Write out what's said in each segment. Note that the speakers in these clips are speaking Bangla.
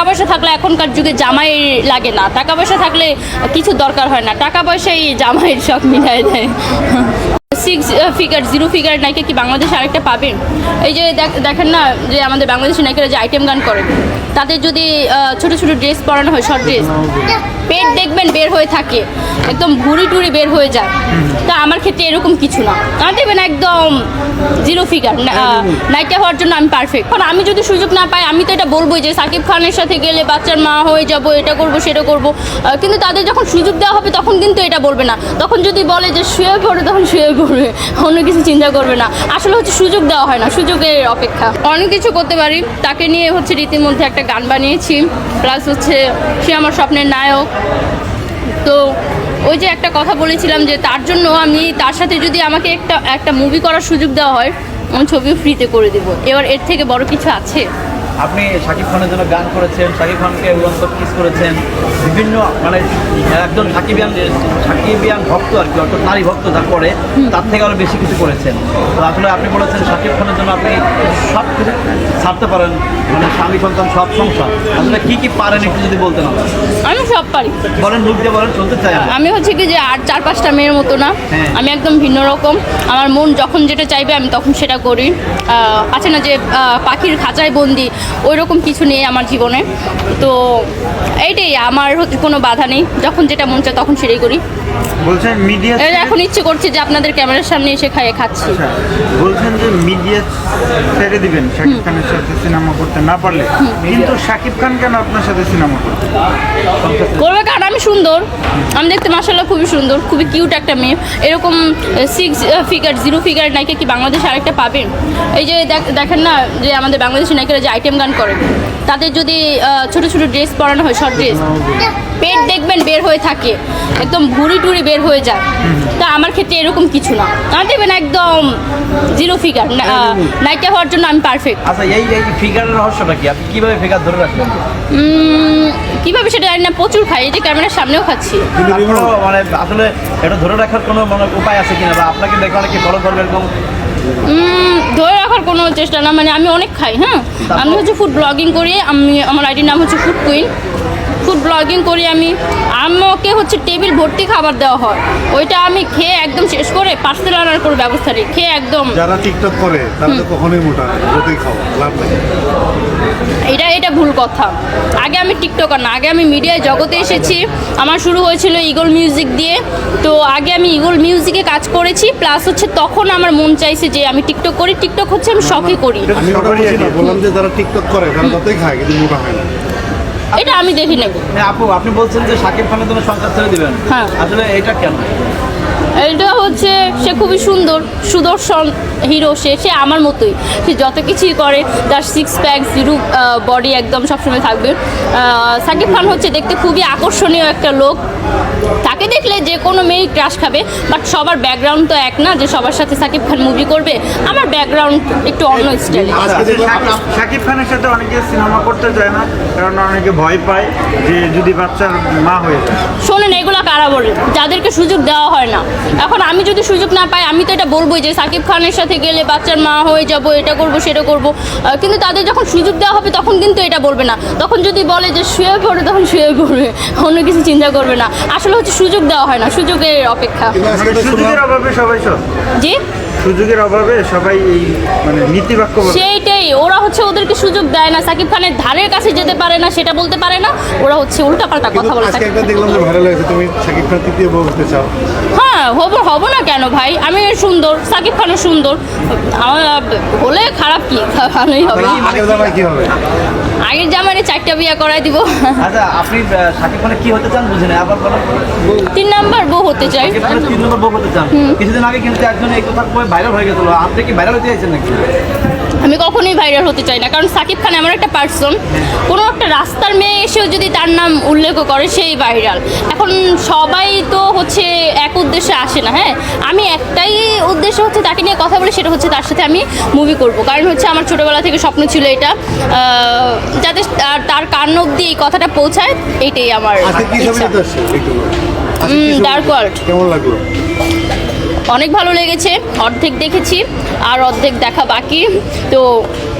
টাকা পয়সা থাকলে এখনকার যুগে জামাই লাগে না। টাকা পয়সা থাকলে কিছু দরকার হয় না। টাকা পয়সাই জামাইয়ের সব মিলাই দেয়। সিক্স ফিগার জিরো ফিগার নায়িকা কি বাংলাদেশে আরেকটা পাবেন? এই যে দেখ- দেখেন না যে আমাদের বাংলাদেশের নায়িকারা যে আইটেম গান করে, তাদের যদি ছোটো ছোট ছোট ড্রেস পরানো হয় শর্ট ড্রেস পেট দেখবেন বের হয়ে থাকে একদম ভুড়ি টুড়ি বের হয়ে যায়। তা আমার ক্ষেত্রে এরকম কিছু না। আমার দেখবেন একদম জিরো ফিগার নায়িকা হওয়ার জন্য আমি পারফেক্ট কারণ আমি যদি সুযোগ না পাই আমি তো এটা বলবোই যে সাকিব খানের সাথে গেলে বাচ্চার মা হয়ে যাব এটা করব সেটা করব। কিন্তু তাদের যখন সুযোগ দেওয়া হবে তখন কিন্তু এটা বলবে না। তখন যদি বলে যে শুয়ে পড়ে তখন শুয়ে পড়বে। অন্য কিছু চিন্তা করবে না। আসলে হচ্ছে সুযোগ দেওয়া হয় না সুযোগের অপেক্ষা। অনেক কিছু করতে পারি। তাকে নিয়ে হচ্ছে রীতিমধ্যে একটা গান বানিয়েছি। প্লাস হচ্ছে সে আমার স্বপ্নের নায়ক। তো ওই যে একটা কথা বলেছিলাম যে তার জন্য আমি, তার সাথে যদি আমাকে একটা একটা মুভি করার সুযোগ দেওয়া হয়, আমি ছবিও ফ্রিতে করে দেবো। এবার এর থেকে বড় কিছু আছে? আপনি শাকিব খানের জন্য গান করেছেন শাকিব খানকে উড়ন্ত কিস করেছেন। বিভিন্ন মানে একজন সাকিবিয়ান সাকিবিয়ান ভক্ত আর কি অর্থাৎ নারী ভক্ত যা করে তার থেকে আরও বেশি কিছু করেছেন। তো আসলে আপনি বলেছেন শাকিব খানের জন্য আপনি সব কিছু ছাড়তে পারেন মানে স্বামী সন্তান সব সংসার। আসলে কী কী পারেন একটু যদি বলতেন আমাকে। আমি সব পারি। বলেন মুখ দিয়ে বলেন শুনতে চাই আমি। আমি হচ্ছে কি যে আর চার পাঁচটা মেয়ের মতো না হ্যাঁ। আমি একদম ভিন্ন রকম। আমার মন যখন যেটা চাইবে আমি তখন সেটা করি। আছে না যে পাখির খাঁচায় বন্দি ওই রকম কিছু নেই আমার জীবনে। তো এইটাই আমার হচ্ছে কোনো বাধা নেই। যখন যেটা মন চায় তখন সেটাই করি। বলছেন মিডিয়া এখন ইচ্ছে করছে যে আপনাদের ক্যামেরার সামনে এসে খাইয়ে খাচ্ছি। আচ্ছা বলছেন যে মিডিয়া ছেড়ে দিবেন শাকিব খানের সাথে সিনেমা করতে না পারলে। কিন্তু শাকিব খান কেন আপনার সাথে সিনেমা করতে করবে কারণ আমি সুন্দর। আমি দেখতে মাসাল্লাহ খুবই সুন্দর খুবই কিউট একটা মেয়ে। এরকম সিক্স ফিগার জিরো ফিগার নায়িকা কি বাংলাদেশে আরেকটা পাবেন? এই যে দেখ- দেখেন না যে আমাদের বাংলাদেশের নায়িকারা যে আইটেম গান করে। তাদের যদি ছোট ছোট ড্রেস পরানো হয় শর্ট ড্রেস পেট দেখবেন বের হয়ে থাকে। একদম ভুড়ি টুড়ি বের হয়ে যায়। তা আমার ক্ষেত্রে এরকম কিছু না। আমার দেখবেন একদম জিরো ফিগার নায়িকা হওয়ার জন্য আমি পারফেক্ট আচ্ছা এই এই ফিগারের রহস্যটা কি? আপনি কীভাবে ফিগার ধরে কীভাবে সেটা জানি না প্রচুর খাই। এই যে ক্যামেরার সামনেও খাচ্ছি। মানে আসলে এটা ধরে রাখার কোনো মানে উপায় আছে কিনা? বা আপনাকে দেখে অনেকে ফলো করবে এরকম উম, ধরে রাখার কোনো চেষ্টা না মানে আমি অনেক খাই হ্যাঁ? আমি হচ্ছে ফুড ব্লগিং করি আমি আমার আইডির নাম হচ্ছে ফুড কুইন ফুড ব্লগিং করি আমি। আমাকে হচ্ছে টেবিল ভর্তি খাবার দেওয়া হয়। ওইটা আমি খেয়ে একদম শেষ করে পার্সেল আনার করে ব্যবস্থা নিই খেয়ে একদম যারা টিকটক করে তারা তো কখনোই মোটা হতেই খাওয়া লাভ নেই। ভুল কথা। আগে আমি টিকটকার না আগে আমি মিডিয়ায় জগতে এসেছি। আমার শুরু হয়েছিল ইগল মিউজিক দিয়ে। তো আগে আমি ইগল মিউজিকে কাজ করেছি প্লাস হচ্ছে তখন আমার মন চাইছে যে আমি টিকটক করি। টিকটক হচ্ছে আমি শখে করি। আমি ওটা বলছি না বললাম যে যারা টিকটক করে তারা যতই খায় কিন্তু মোটা হয় না। এটা আমি দেখি নেব হ্যাঁ আপু আপনি বলছেন যে শাকিব খানের জন্য সংসার ছেড়ে দিবেন। হ্যাঁ। আসলে এটা কেন? এটা হচ্ছে, সে খুবই সুন্দর, সুদর্শন হিরো সে সে আমার মতোই। সে যত কিছুই করে, তার সিক্স প্যাক জিরো বডি একদম সবসময় থাকবে। সাকিব খান হচ্ছে দেখতে খুবই আকর্ষণীয় একটা লোক। তাকে দেখলে যে কোনো মেয়েই ক্রাশ খাবে বাট সবার ব্যাকগ্রাউন্ড তো এক না যে সবার সাথে সাকিব খান মুভি করবে। আমার ব্যাকগ্রাউন্ড একটু অন্য স্টাইলে শাকিব খানের সাথে অনেকে সিনেমা করতে চায় না কারণ অনেকে ভয় পায় যে যদি বাচ্চার মা হয়ে যায়। শোনেন এগুলো কারা বলে? যাদেরকে সুযোগ দেওয়া হয় না। এখন আমি যদি সুযোগ না পাই আমি তো এটা বলবোই যে সাকিব খানের সাথে গেলে বাচ্চার মা হয়ে যাব এটা করব সেটা করব। কিন্তু তাদের যখন সুযোগ দেওয়া হবে তখন কিন্তু এটা বলবে না। তখন যদি বলে যে শুয়ে পড়ে তখন শুয়ে পড়বে। অন্য কিছু চিন্তা করবে না। আসলে হচ্ছে সুযোগ দেওয়া হয় না সুযোগের অপেক্ষা। সুযোগের অভাবে সবাই জি? সুযোগের অভাবে সবাই এই মানে নীতিবাক্য। সেইটাই ওরা হচ্ছে ওদেরকে সুযোগ দেয় না। সাকিব খানের ধারের কাছে যেতে পারে না সেটা বলতে পারে না। ওরা হচ্ছে উল্টাপাল্টা কথা বলে আজকে একটা দেখলাম যে ভাইরাল হয়েছে। তুমি সাকিব খান তৃতীয় বউ হতে চাও। হ্যাঁ হব হব না কেন ভাই? আমি সুন্দর সাকিব খানও সুন্দর। হলে খারাপ কি? ভালোই হবে। আগের জামাইরে চারটা বিয়ে করাই দিব। আচ্ছা আপনি সাকিব খানে কি হতে চান বুঝেন আবার তিন নাম্বার বউ হতে চাই। তিন নম্বর বউ হতে চান। কিছুদিন আগে কিন্তু একজন এই কথা ভাইরাল হয়ে গেছিল। আপনি কি ভাইরাল হতে চাইছেন নাকি? আমি কখনোই ভাইরাল হতে চাই না। কারণ সাকিব খান এমন একটা পার্সন কোনো একটা রাস্তার মেয়ে এসেও যদি তার নাম উল্লেখ করে সেই ভাইরাল এখন সবাই তো হচ্ছে এক উদ্দেশ্যে আসে না হ্যাঁ? আমি একটাই উদ্দেশ্য হচ্ছে তাকে নিয়ে কথা বলে সেটা হচ্ছে তার সাথে আমি মুভি করব। কারণ হচ্ছে আমার ছোটোবেলা থেকে স্বপ্ন ছিল এটা। যাতে তার- তার কান অব্দি এই কথাটা পৌঁছায় এইটাই আমার ডার্ক ওয়ার্ল্ড কেমন লাগল? অনেক ভালো লেগেছে অর্ধেক দেখেছি আর অর্ধেক দেখা বাকি। তো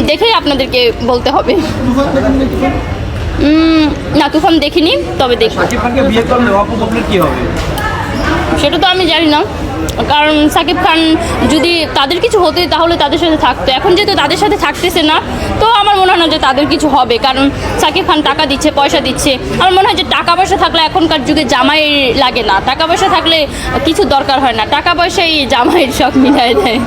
দেখেই আপনাদেরকে বলতে হবে। না তুফান দেখিনি তবে হবে? সেটা তো আমি জানি না। কারণ সাকিব খান যদি তাদের কিছু হতে তাহলে তাদের সাথে থাকতো। এখন যেহেতু তাদের সাথে থাকতেছে না, তো আমার মনে হয় না যে তাদের কিছু হবে। কারণ সাকিব খান টাকা দিচ্ছে, পয়সা দিচ্ছে। আমার মনে হয় যে টাকা পয়সা থাকলে এখনকার যুগে জামাই লাগে না। টাকা পয়সা থাকলে কিছু দরকার হয় না। টাকা পয়সাই জামাইয়ের সব মিলাই দেয়।